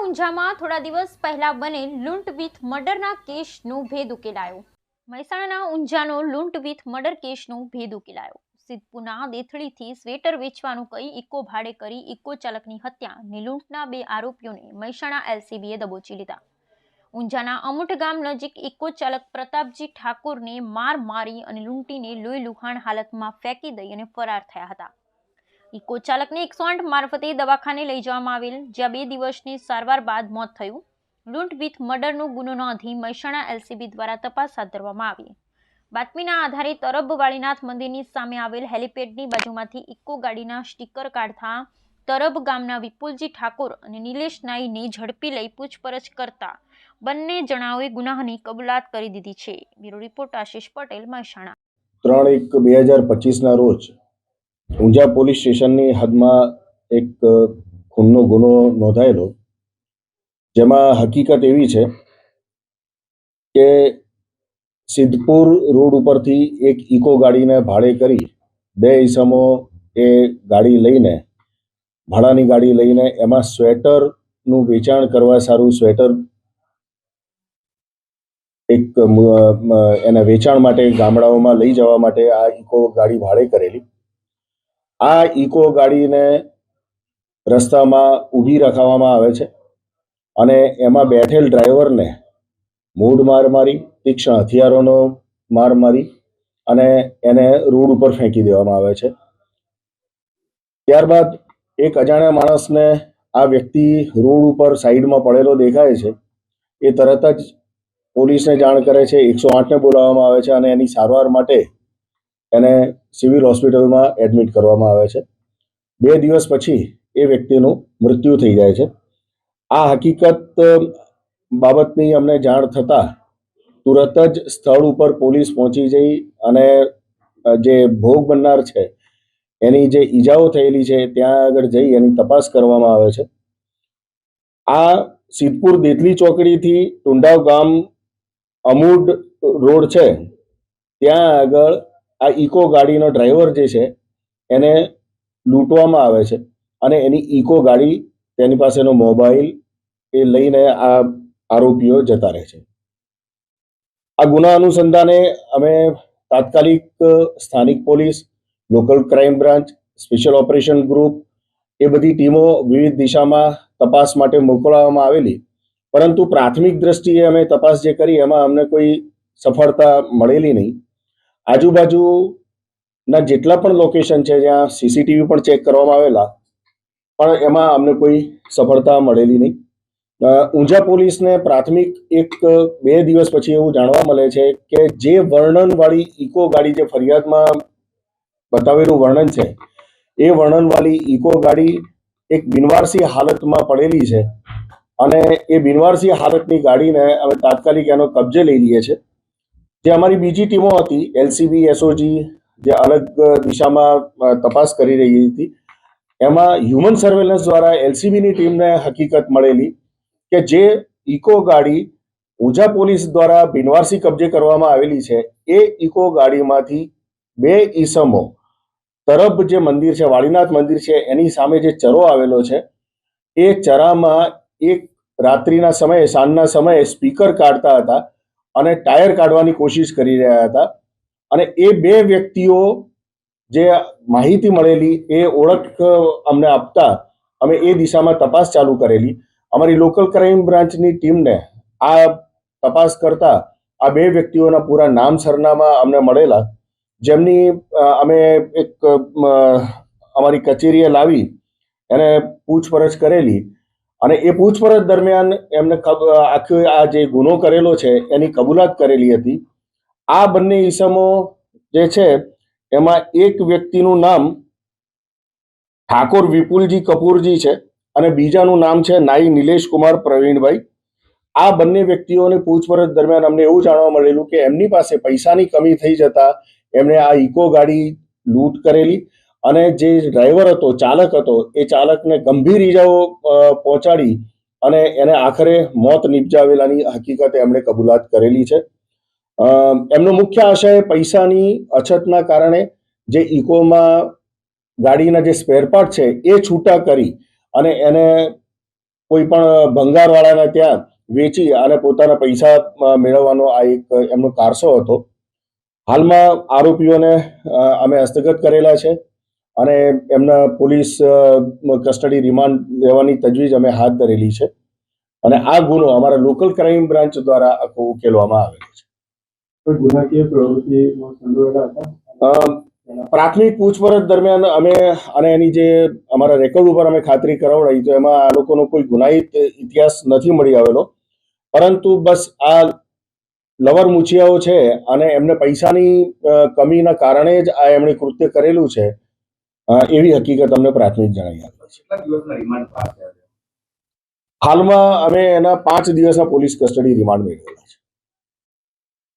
ઊંઝામાં થોડા દિવસ પહેલા બનેલ લૂંટ વિથ મર્ડરના કેસનો ભેદ ઉકેલાયો. મહેસાણાના ઊંઝાનો લૂંટ વિથ મર્ડર કેસનો ભેદ ઉકેલાયો. સિદ્ધપુરના દેથળીથી સ્વેટર વેચવાનું કહી ઇકો ભાડે કરી ઇકો ચાલકની હત્યા અને લૂંટના બે આરોપીઓને મહેસાણા એલસીબીએ દબોચી લીધા. ઊંઝાના અમુઠ ગામ નજીક ઇકો ચાલક પ્રતાપજી ઠાકોરને માર મારી અને લૂંટીને લોહી લુહાણ હાલતમાં ફેંકી દઈ અને ફરાર થયા હતા. ઇકો ચાલકને એકસો આઠ મારફતે દવાખાને લઈ જવામાં આવેલ, જ્યાં બે દિવસની સારવાર બાદ મોત થયું. લૂંટ વિથ મર્ડરનો ગુનો નોંધી મહેસાણા એલસીબી દ્વારા તપાસ હાથ ધરવામાં આવી. બાતમીના આધારે તરબ વાળીનાથ મંદિરની સામે આવેલ હેલિપેડની બાજુમાંથી ઇકો ગાડીના સ્ટીકર કાઢતા તરબ ગામના વિપુલજી ઠાકોર અને નિલેશ નાઈને ઝડપી લઈ પૂછપરછ કરતા બંને જણાઓએ ગુનાહની કબૂલાત કરી દીધી છે. Bureau report Ashish Patel, Mehsana. ત્રણ એક બે હજાર પચીસના રોજ ઊંઝા પોલીસ સ્ટેશનની હદમાં એક ખૂનનો ગુનો નોંધાયેલો. જેમાં હકીકત એવી છે કે સિદ્ધપુર રોડ ઉપરથી એક ઇકો ગાડીને ભાડે કરી બે ઈસમો એ ગાડી લઈને, ભાડાની ગાડી લઈને એમાં સ્વેટરનું વેચાણ કરવા સારું સ્વેટર એક મ- વેચાણ માટે ગામડાઓમાં લઈ જવા માટે આ ઇકો ગાડી ભાડે કરેલી. આ ઇકો ગાડીને રસ્તામાં ઊભી રખાવવામાં આવે છે અને એમાં બેઠેલ ડ્રાઈવરને મૂડ માર મારી, તીક્ષ્ણ હથિયારોનો માર મારી અને એને રોડ ઉપર ફેંકી દેવામાં આવે છે. ત્યારબાદ એક અજાણ્યા માણસને આ વ્યક્તિ રોડ ઉપર સાઈડમાં પડેલો દેખાય છે. એ તરત જ પોલીસને જાણ કરે છે, એકસો આઠને બોલાવવામાં આવે છે અને એની સારવાર માટે એને સિવિલ હોસ્પિટલમાં એડમિટ કરવામાં આવે છે. બે દિવસ પછી એ વ્યક્તિનું મૃત્યુ થઈ જાય છે. આ હકીકત બાબતની અમને જાણ થતાં તુરત જ સ્થળ ઉપર પોલીસ પહોંચી જઈ અને જે ભોગ બનનાર છે, એની જે ઈજાઓ થયેલી છે, ત્યાં આગળ જઈ એની તપાસ કરવામાં આવે છે. આ સિદ્ધપુર દેતલી ચોકડીથી ટુંડાવ ગામ અમૂડ રોડ છે. ત્યાં આગળ આ ઇકો ગાડીનો ડ્રાઈવર જે છે, એને લૂંટવામાં આવે છે. અને એની ઇકો ગાડી તેની પાસેનો મોબાઈલ એ લઈને આ આરોપીઓ જતા રહે છે. આ ગુના અનુસંધાને અમે તાત્કાલિક સ્થાનિક police, local crime branch, special operation group એ બધી ટીમો વિવિધ દિશામાં તપાસ માટે મોકલવામાં આવેલી. પરંતુ પ્રાથમિક દ્રષ્ટિએ અમે તપાસ જે કરી, એમાં અમને કોઈ સફળતા મળેલી નહીં. આજુબાજુના જેટલા પણ લોકેશન છે, જ્યાં સીસીટીવી પણ ચેક કરવામાં આવેલા, પણ એમાં અમને કોઈ સફળતા મળેલી નહીં. ઊંઝા પોલીસને પ્રાથમિક એક બે દિવસ પછી એવું જાણવા મળે છે કે જે વર્ણનવાળી ઇકો ગાડી જે ફરિયાદમાં બતાવેલું વર્ણન છે, એ વર્ણનવાળી ઇકો ગાડી એક બિનવારસી હાલતમાં પડેલી છે અને એ બિનવારસી હાલતની ગાડીને અમે તાત્કાલિક એનો કબજે લઈ લઈએ છીએ. જે અમારી બીજી ટીમો હતી એલસીબી એસઓજી જે અલગ દિશામાં તપાસ કરી રહી હતી, એમાં હ્યુમન સર્વેલન્સ દ્વારા એલસીબીની ટીમને હકીકત મળેલી કે જે ઇકો ગાડી ઉજા પોલીસ દ્વારા બિનવારસી કબજે કરવામાં આવેલી છે, એ ઇકો ગાડીમાંથી બે ઈસમો તરફ જે મંદિર છે, વાળીનાથ મંદિર છે, એની સામે જે ચરો આવેલો છે, એ ચરામાં એક રાત્રિના સમયે, સાંજના સમયે સ્પીકર કાઢતા હતા અને ટાયર કાઢવાની કોશિશ કરી રહ્યા હતા. અને એ બે વ્યક્તિઓ જે માહિતી મળેલી, એ ઓળખ અમને આપતા અમે એ દિશામાં તપાસ ચાલુ કરેલી. અમારી લોકલ ક્રાઇમ બ્રાન્ચની ટીમને આ તપાસ કરતા આ બે વ્યક્તિઓના પૂરા નામ સરનામા અમને મળેલા, જેમની અમે એક અમારી કચેરીએ લાવી, એને પૂછપરછ કરેલી. અને એ પૂછપરછ દરમિયાન એમને આખો આ જે ગુનો કરેલો છે, એની કબૂલાત કરેલી હતી. આ બંને ઈસમો જે છે, એમાં એક વ્યક્તિનું નામ ઠાકોર વિપુલજી કપૂરજી છે અને બીજાનું નામ છે નાઈ નિલેશ કુમાર પ્રવીણભાઈ. આ બંને વ્યક્તિઓની પૂછપરછ દરમિયાન અમને એવું જાણવા મળેલું કે એમની પાસે પૈસાની કમી થઈ જતા એમણે આ ઇકો ગાડી લૂંટ કરેલી અને જે ડ્રાઈવર હતો, ચાલક હતો, એ ચાલકને ગંભીર ઈજાઓ પહોંચાડી અને એને આખરે મોત નિપજાવેલાની હકીકત એમણે કબૂલાત કરેલી છે. એમનો મુખ્ય આશય પૈસાની અછતના કારણે જે ઇકોમાં ગાડીના જે સ્પેરપાર્ટ છે, એ છૂટા કરી અને એને કોઈ પણ ભંગારવાળાના ત્યાં વેચી અને પોતાના પૈસા મેળવવાનો આ એક એમનો કારસો હતો. હાલમાં આરોપીઓને અમે હસ્તગત કરેલા છે. અને એમના પોલીસ કસ્ટડી રિમાન્ડ લેવાની તજવીજ અમે હાથ ધરેલી છે. અને આ ગુનો અમારા લોકલ ક્રાઇમ બ્રાન્ચ દ્વારા આખો ઉકેલવામાં આવેલો છે. પ્રાથમિક પૂછપરછ દરમિયાન અમે અને એની જે અમારા રેકોર્ડ ઉપર અમે ખાતરી કરાવડાવી તો એમાં આ લોકોનો કોઈ ગુનાહિત ઇતિહાસ નથી મળી આવેલો. પરંતુ બસ આ લવર મુછિયાઓ છે અને એમને પૈસાની કમીના કારણે જ આ એમણે કૃત્ય કરેલું છે. એવી હકીકત અમને પ્રાથમિક જણાવી આપી છે. હાલમાં અમે એના પાંચ દિવસના પોલીસ કસ્ટડી રિમાન્ડ મેળવેલા છે.